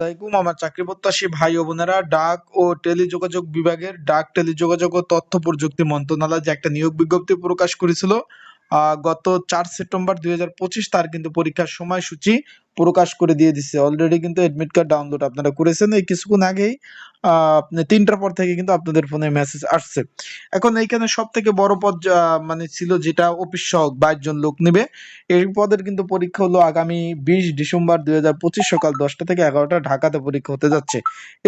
আসসালামাইকুম আমার চাকরি প্রত্যাশী ভাই ও বোনেরা, ডাক ও টেলিযোগাযোগ বিভাগের ডাক, টেলিযোগাযোগ ও তথ্য প্রযুক্তি মন্ত্রণালয় যে একটা নিয়োগ বিজ্ঞপ্তি প্রকাশ করেছিল গত চার সেপ্টেম্বর দুই হাজার পঁচিশ তার কিন্তু পরীক্ষার সময়সূচি প্রকাশ করে দিয়ে দিচ্ছে অলরেডি কিন্তু এডমিট কার্ড ডাউনলোড আপনারা করেছেন। এই কিছুক্ষণ আগেই তিনটার পর থেকে কিন্তু আপনাদের ফোনে মেসেজ আসছে। এখন এইখানে সব থেকে বড় পদ মানে ছিল যেটা অফিস সহক বাইশ জন লোক নেবে। এই পদের কিন্তু পরীক্ষা হলো আগামী বিশ ডিসেম্বর দুই হাজার পঁচিশ সকাল দশটা থেকে এগারোটা ঢাকাতে পরীক্ষা হতে যাচ্ছে।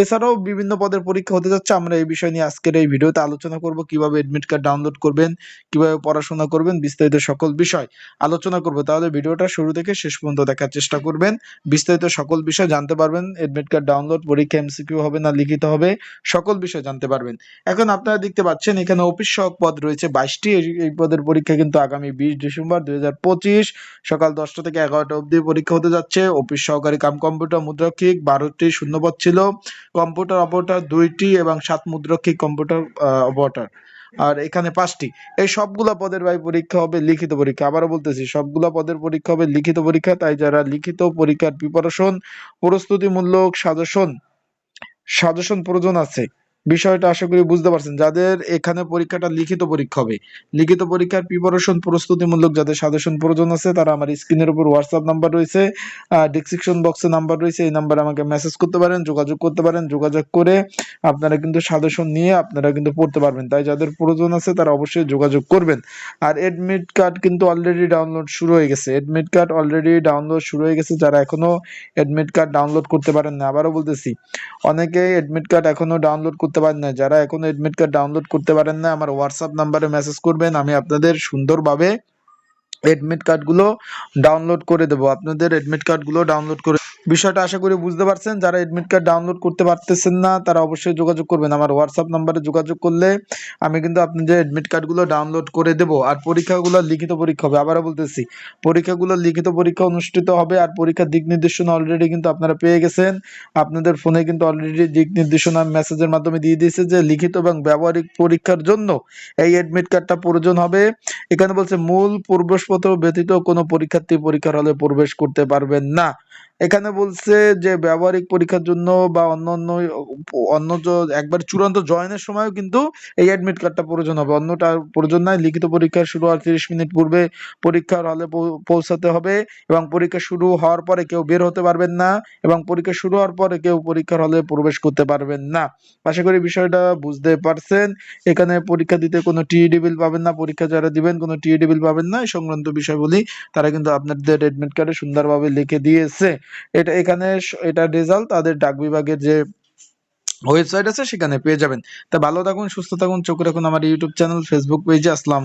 এছাড়াও বিভিন্ন পদের পরীক্ষা হতে যাচ্ছে। আমরা এই বিষয় নিয়ে আজকের এই ভিডিওতে আলোচনা করব, কীভাবে এডমিট কার্ড ডাউনলোড করবেন, কীভাবে পড়াশোনা করবেন, বিস্তারিত সকল বিষয় আলোচনা করব। তাহলে ভিডিওটা শুরু থেকে শেষ পর্যন্ত দেখার চেষ্টা করবেন। বিস্তারিত সকল বিষয় জানতে পারবেন। এডমিট কার্ড ডাউনলোড পরীক্ষা এমসিকিউ হবে না, লিখিত হবে, সকল বিষয় জানতে পারবেন। এখন আপনারা দেখতে পাচ্ছেন, এখানে অফিস সহক পদ রয়েছে বাইশটি। এই পদের পরীক্ষা কিন্তু আগামী বিশ ডিসেম্বর দু হাজার পঁচিশ সকাল দশটা থেকে এগারোটা অবধি পরীক্ষা হতে যাচ্ছে। অফিস সহকারী কাম কম্পিউটার মুদ্রাক্ষিক বারোটি শূন্যপদ ছিল। কম্পিউটার অপারেটর দুইটি এবং সাত মুদ্রাক্ষিক কম্পিউটার অপারেটর। আর এখানে পাঁচটি। এই সবগুলা পদের ভাই পরীক্ষা হবে লিখিত পরীক্ষা। আবারও বলতেছি, সবগুলা পদের পরীক্ষা হবে লিখিত পরীক্ষা। তাই যারা লিখিত পরীক্ষার প্রিপারেশন প্রস্তুতিমূলক সাজেশন সাজেশন প্রয়োজন আছে। বিষয়টা আশা করি বুঝতে পারছেন। যাদের এখানে পরীক্ষাটা লিখিত পরীক্ষা হবে, লিখিত পরীক্ষার প্রিপারেশন প্রস্তুতিমূলক যাদের সাজেশন প্রয়োজন আছে, তারা আমার স্ক্রিনের উপর হোয়াটসঅ্যাপ নাম্বার রয়েছে ডিসক্রিপশন বক্সে নাম্বার রয়েছে, এই নাম্বারে আমাকে মেসেজ করতে পারেন, যোগাযোগ করতে পারেন, যোগাযোগ করে আপনারা কিন্তু সাজেশন নিয়ে আপনারা কিন্তু পড়তে পারবেন। তাই যাদের প্রয়োজন আছে, তারা অবশ্যই যোগাযোগ করবেন। আর এডমিট কার্ড কিন্তু অলরেডি ডাউনলোড শুরু হয়ে গেছে। এডমিট কার্ড অলরেডি ডাউনলোড শুরু হয়ে গেছে। যারা এখনও এডমিট কার্ড ডাউনলোড করতে পারেন না, আবারও বলতেছি অনেকেই এডমিট কার্ড এখনও ডাউনলোড করতে পারেন না। যারা এখনও এডমিট কার্ড ডাউনলোড করতে পারেন না, আমার হোয়াটসঅ্যাপ নাম্বারে মেসেজ করবেন। আমি আপনাদের সুন্দরভাবে এডমিট কার্ডগুলো ডাউনলোড করে দেবো। আপনাদের এডমিট কার্ডগুলো ডাউনলোড করে বিষয়টা আশা করি বুঝতে পারছেন। যারা এডমিট কার্ড ডাউনলোড করতে পারতেছেন না, তারা অবশ্যই যোগাযোগ করবেন। আমার হোয়াটসঅ্যাপ নাম্বারে যোগাযোগ করলে আমি কিন্তু আপনাদের এডমিট কার্ডগুলো ডাউনলোড করে দেবো, আর পরীক্ষাগুলো লিখিত পরীক্ষা হবে। আবারও বলতেছি, পরীক্ষাগুলো লিখিত পরীক্ষা অনুষ্ঠিত হবে, আর পরীক্ষার দিক নির্দেশনা অলরেডি কিন্তু আপনারা পেয়ে গেছেন। আপনাদের ফোনে কিন্তু অলরেডি দিক নির্দেশনা মেসেজের মাধ্যমে দিয়ে দিয়েছে যে লিখিত এবং ব্যবহারিক পরীক্ষার জন্য এই এডমিট কার্ডটা প্রয়োজন হবে। এখানে বলছে, মূল প্রবেশপত্র ব্যতীত কোনো পরীক্ষার্থী পরীক্ষার হলে প্রবেশ করতে পারবেন না। এখানে বলছে যে ব্যবহারিক পরীক্ষার জন্য বা অন্য অন্য অন্য একবার চূড়ান্ত জয়েনের সময়ও কিন্তু এই অ্যাডমিট কার্ডটা প্রয়োজন হবে। অন্যটা প্রয়োজন নাই। লিখিত পরীক্ষা শুরু হওয়ার তিরিশ মিনিট পূর্বে পরীক্ষার হলে পৌঁছাতে হবে এবং পরীক্ষা শুরু হওয়ার পরে কেউ বের হতে পারবেন না এবং পরীক্ষা শুরু হওয়ার পরে কেউ পরীক্ষার হলে প্রবেশ করতে পারবেন না। আশা করি বিষয়টা বুঝতে পারছেন। এখানে পরীক্ষা দিতে কোনো টিইডি বিল পাবেন না, পরীক্ষা যারা দিবেন কোনো টিইডি বিল পাবেন না। এই সংক্রান্ত বিষয়গুলি তারা কিন্তু আপনাদের এডমিট কার্ডে সুন্দরভাবে লিখে দিয়েছে। এটা এখানে এটা রেজাল্ট তাদের ডাক বিভাগের যে ওয়েবসাইট আছে সেখানে পেয়ে যাবেন। তা ভালো থাকুন, সুস্থ থাকুন, চোখ রাখুন আমার ইউটিউব চ্যানেল ফেসবুক পেজে আসসালাম